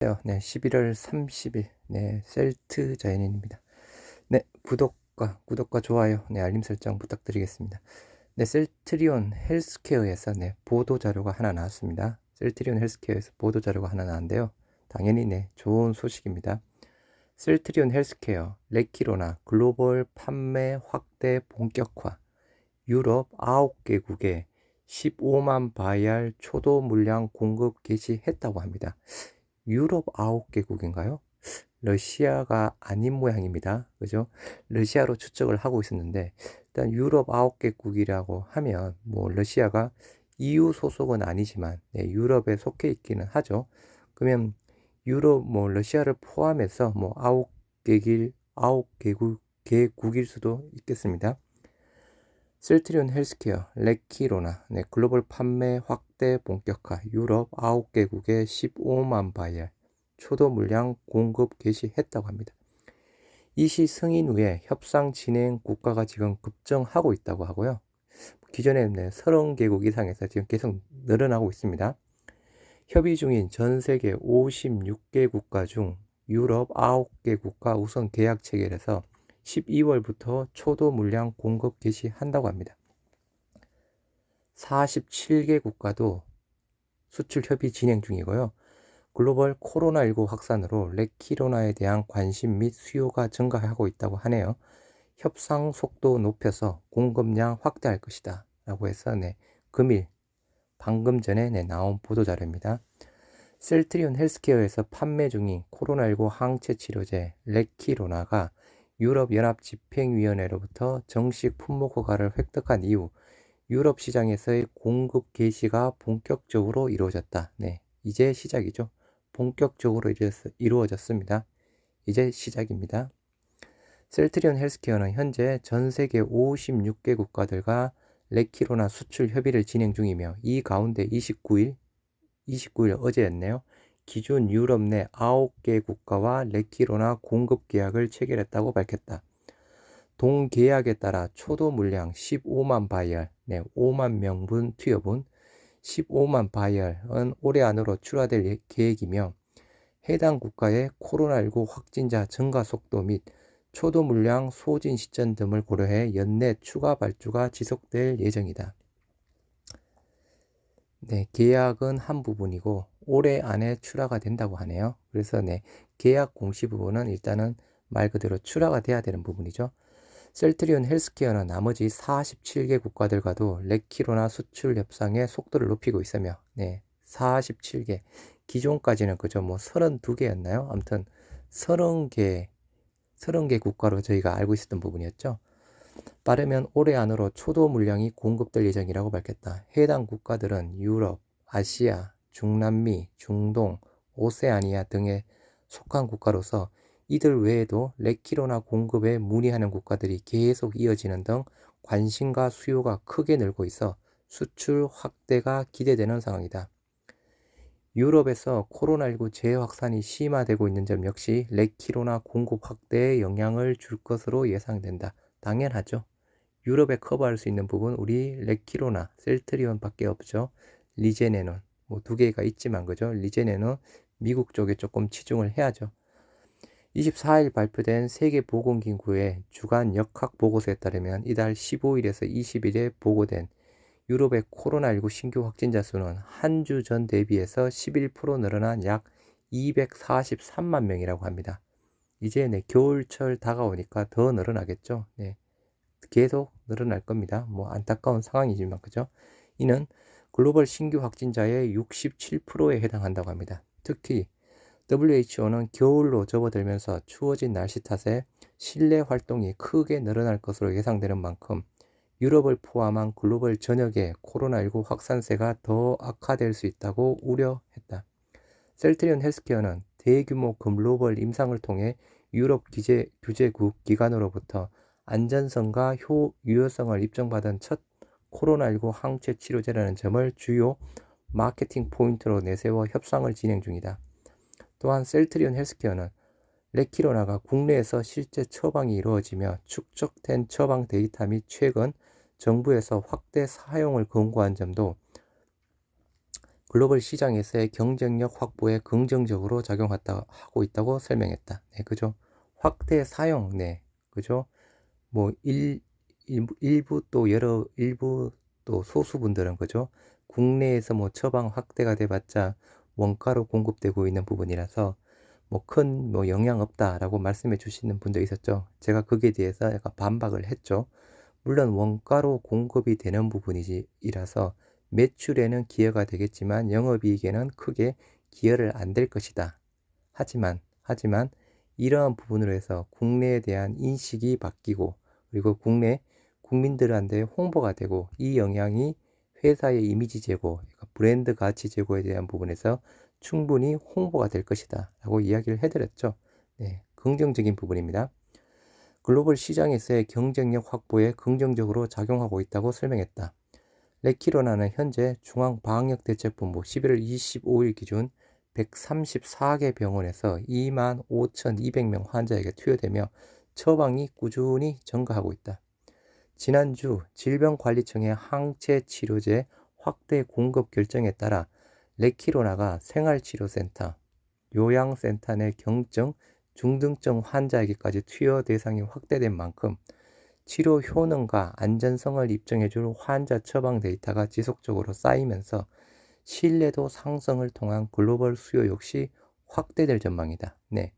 네, 11월 30일, 네, 셀트 자연인입니다. 네, 구독과, 구독과 좋아요, 네, 알림 설정 부탁드리겠습니다. 네, 셀트리온 헬스케어에서, 네, 보도 자료가 하나 나왔습니다. 셀트리온 헬스케어에서 보도 자료가 하나 나왔는데요. 당연히, 네, 좋은 소식입니다. 셀트리온 헬스케어, 레키로나 글로벌 판매 확대 본격화, 유럽 9개국에 15만 바이알 초도 물량 공급 개시했다고 합니다. 유럽 9개국인가요? 러시아가 아닌 모양입니다. 그죠? 러시아로 추측을 하고 있었는데, 일단 유럽 9개국이라고 하면, 뭐, 러시아가 EU 소속은 아니지만, 네, 유럽에 속해 있기는 하죠. 그러면, 유럽, 뭐, 러시아를 포함해서, 뭐, 9개길, 9개국, 개국일 수도 있겠습니다. 셀트리온 헬스케어, 레키로나, 네, 글로벌 판매 확대 본격화, 유럽 9개국에 15만 바이알, 초도 물량 공급 개시했다고 합니다. 이 시 승인 후에 협상 진행 국가가 지금 급증하고 있다고 하고요. 기존에 네, 30개국 이상에서 지금 계속 늘어나고 있습니다. 협의 중인 전 세계 56개 국가 중 유럽 9개 국가 우선 계약 체결해서 12월부터 초도 물량 공급 개시한다고 합니다. 47개 국가도 수출 협의 진행 중이고요. 글로벌 코로나19 확산으로 레키로나에 대한 관심 및 수요가 증가하고 있다고 하네요. 협상 속도 높여서 공급량 확대할 것이다. 라고 해서 네, 금일 방금 전에 네, 나온 보도 자료입니다. 셀트리온 헬스케어에서 판매 중인 코로나19 항체 치료제 레키로나가 유럽연합집행위원회로부터 정식 품목 허가를 획득한 이후 유럽 시장에서의 공급 개시가 본격적으로 이루어졌다. 네, 이제 시작이죠. 본격적으로 이루어졌습니다. 이제 시작입니다. 셀트리온 헬스케어는 현재 전 세계 56개 국가들과 레키로나 수출 협의를 진행 중이며 이 가운데 29일, 29일 어제였네요. 기존 유럽 내 9개 국가와 레키로나 공급 계약을 체결했다고 밝혔다. 동계약에 따라 초도 물량 15만 바이얼, 네, 5만 명분 투여분 15만 바이얼은 올해 안으로 출하될 계획이며 해당 국가의 코로나19 확진자 증가 속도 및 초도 물량 소진 시점 등을 고려해 연내 추가 발주가 지속될 예정이다. 네, 계약은 한 부분이고 올해 안에 출하가 된다고 하네요. 그래서 네, 계약 공시 부분은 일단은 말 그대로 출하가 돼야 되는 부분이죠. 셀트리온 헬스케어는 나머지 47개 국가들과도 레키로나 수출 협상의 속도를 높이고 있으며 네, 47개 기존까지는 그죠 뭐 32개였나요? 아무튼 30개 30개 국가로 저희가 알고 있었던 부분이었죠. 빠르면 올해 안으로 초도 물량이 공급될 예정이라고 밝혔다. 해당 국가들은 유럽, 아시아, 중남미, 중동, 오세아니아 등에 속한 국가로서 이들 외에도 레키로나 공급에 문의하는 국가들이 계속 이어지는 등 관심과 수요가 크게 늘고 있어 수출 확대가 기대되는 상황이다. 유럽에서 코로나19 재확산이 심화되고 있는 점 역시 레키로나 공급 확대에 영향을 줄 것으로 예상된다. 당연하죠. 유럽에 커버할 수 있는 부분 우리 레키로나, 셀트리온 밖에 없죠. 리제네논 뭐 두 개가 있지만 그죠? 리제네는 미국 쪽에 조금 치중을 해야죠. 24일 발표된 세계보건기구의 주간 역학 보고서에 따르면 이달 15일에서 20일에 보고된 유럽의 코로나19 신규 확진자 수는 한 주 전 대비해서 11% 늘어난 약 243만 명이라고 합니다. 이제 네, 겨울철 다가오니까 더 늘어나겠죠. 네. 계속 늘어날 겁니다. 뭐 안타까운 상황이지만 그죠? 이는 글로벌 신규 확진자의 67%에 해당한다고 합니다. 특히 WHO는 겨울로 접어들면서 추워진 날씨 탓에 실내 활동이 크게 늘어날 것으로 예상되는 만큼 유럽을 포함한 글로벌 전역의 코로나19 확산세가 더 악화될 수 있다고 우려했다. 셀트리온 헬스케어는 대규모 글로벌 임상을 통해 유럽 규제, 규제국 기관으로부터 안전성과 효, 유효성을 입증받은 첫 코로나19 항체 치료제라는 점을 주요 마케팅 포인트로 내세워 협상을 진행 중이다. 또한 셀트리온 헬스케어는 레키로나가 국내에서 실제 처방이 이루어지며 축적된 처방 데이터 및 최근 정부에서 확대 사용을 권고한 점도 글로벌 시장에서의 경쟁력 확보에 긍정적으로 작용하고 있다고 설명했다. 네, 그죠? 확대 사용, 네, 그죠? 뭐 일, 일부, 일부 또 여러 일부 또 소수분들은 그죠? 국내에서 뭐 처방 확대가 돼봤자 원가로 공급되고 있는 부분이라서 뭐큰뭐 영향 없다라고 말씀해 주시는 분도 있었죠. 제가 거기에 대해서 약간 반박을 했죠. 물론 원가로 공급이 되는 부분이라서 매출에는 기여가 되겠지만 영업이익에는 크게 기여를 안 될 것이다. 하지만 하지만 이러한 부분으로 해서 국내에 대한 인식이 바뀌고 그리고 국내 국민들한테 홍보가 되고 이 영향이 회사의 이미지 제고, 그러니까 브랜드 가치 제고에 대한 부분에서 충분히 홍보가 될 것이다 라고 이야기를 해드렸죠. 네, 긍정적인 부분입니다. 글로벌 시장에서의 경쟁력 확보에 긍정적으로 작용하고 있다고 설명했다. 레키로나는 현재 중앙방역대책본부 11월 25일 기준 134개 병원에서 2만 5,200명 환자에게 투여되며 처방이 꾸준히 증가하고 있다. 지난주 질병관리청의 항체 치료제 확대 공급 결정에 따라 레키로나가 생활치료센터, 요양센터 내 경증, 중등증 환자에게까지 투여 대상이 확대된 만큼 치료 효능과 안전성을 입증해줄 환자 처방 데이터가 지속적으로 쌓이면서 신뢰도 상승을 통한 글로벌 수요 역시 확대될 전망이다. 네.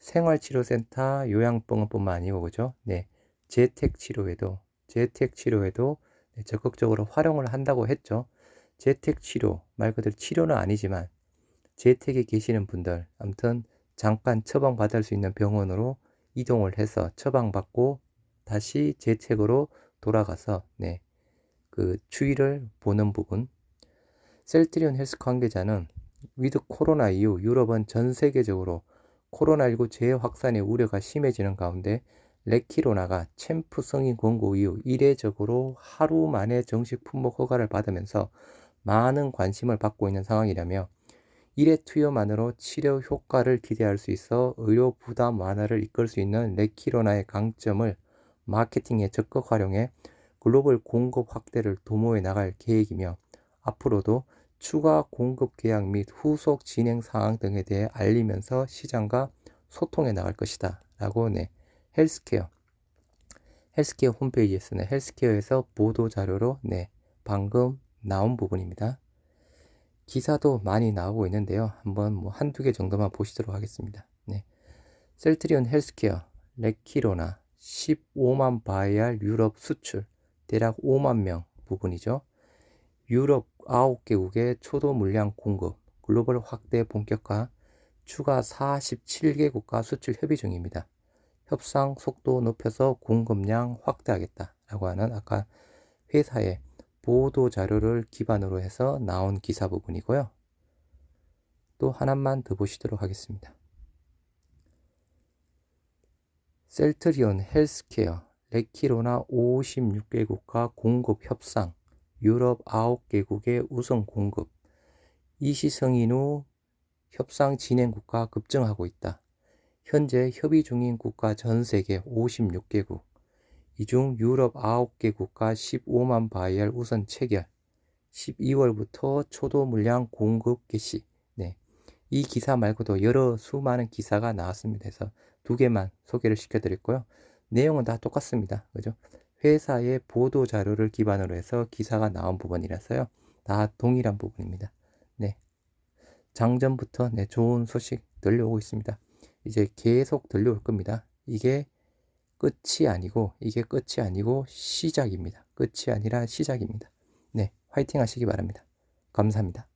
생활치료센터, 요양병원뿐만 아니고 그죠? 네. 재택 치료에도 재택 치료에도 네, 적극적으로 활용을 한다고 했죠. 재택 치료 말 그대로 치료는 아니지만 재택에 계시는 분들 아무튼 잠깐 처방 받을 수 있는 병원으로 이동을 해서 처방받고 다시 재택으로 돌아가서 네, 그 추이를 보는 부분. 셀트리온 헬스 관계자는 위드 코로나 이후 유럽은 전 세계적으로 코로나19 재확산의 우려가 심해지는 가운데 레키로나가 챔프 승인 권고 이후 이례적으로 하루 만에 정식 품목 허가를 받으면서 많은 관심을 받고 있는 상황이라며 일회 투여만으로 치료 효과를 기대할 수 있어 의료 부담 완화를 이끌 수 있는 레키로나의 강점을 마케팅에 적극 활용해 글로벌 공급 확대를 도모해 나갈 계획이며 앞으로도 추가 공급 계약 및 후속 진행 상황 등에 대해 알리면서 시장과 소통해 나갈 것이다. 라고 네. 헬스케어 헬스케어 홈페이지에서는 헬스케어에서 보도 자료로 네 방금 나온 부분입니다. 기사도 많이 나오고 있는데요. 한번 뭐 한두 개 정도만 보시도록 하겠습니다. 네. 셀트리온 헬스케어 레키로나 15만 바이알 유럽 수출 대략 5만 명 부분이죠. 유럽 9개국의 초도 물량 공급 글로벌 확대 본격화 추가 47개국가 수출 협의 중입니다. 협상 속도 높여서 공급량 확대하겠다라고 하는 아까 회사의 보도 자료를 기반으로 해서 나온 기사 부분이고요. 또 하나만 더 보시도록 하겠습니다. 셀트리온 헬스케어 레키로나 56개국과 공급 협상 유럽 9개국의 우선 공급 이시 승인 후 협상 진행 국가 급증하고 있다. 현재 협의 중인 국가 전 세계 56개국, 이 중 유럽 9개국과 15만 바이얼 우선 체결, 12월부터 초도 물량 공급 개시. 네. 이 기사 말고도 여러 수많은 기사가 나왔습니다. 그래서 두 개만 소개를 시켜드렸고요. 내용은 다 똑같습니다. 그죠? 회사의 보도 자료를 기반으로 해서 기사가 나온 부분이라서요. 다 동일한 부분입니다. 네. 장전부터 네, 좋은 소식 들려오고 있습니다. 이제 계속 들려올 겁니다. 이게 끝이 아니고 이게 끝이 아니고 시작입니다. 끝이 아니라 시작입니다. 네, 화이팅 하시기 바랍니다. 감사합니다.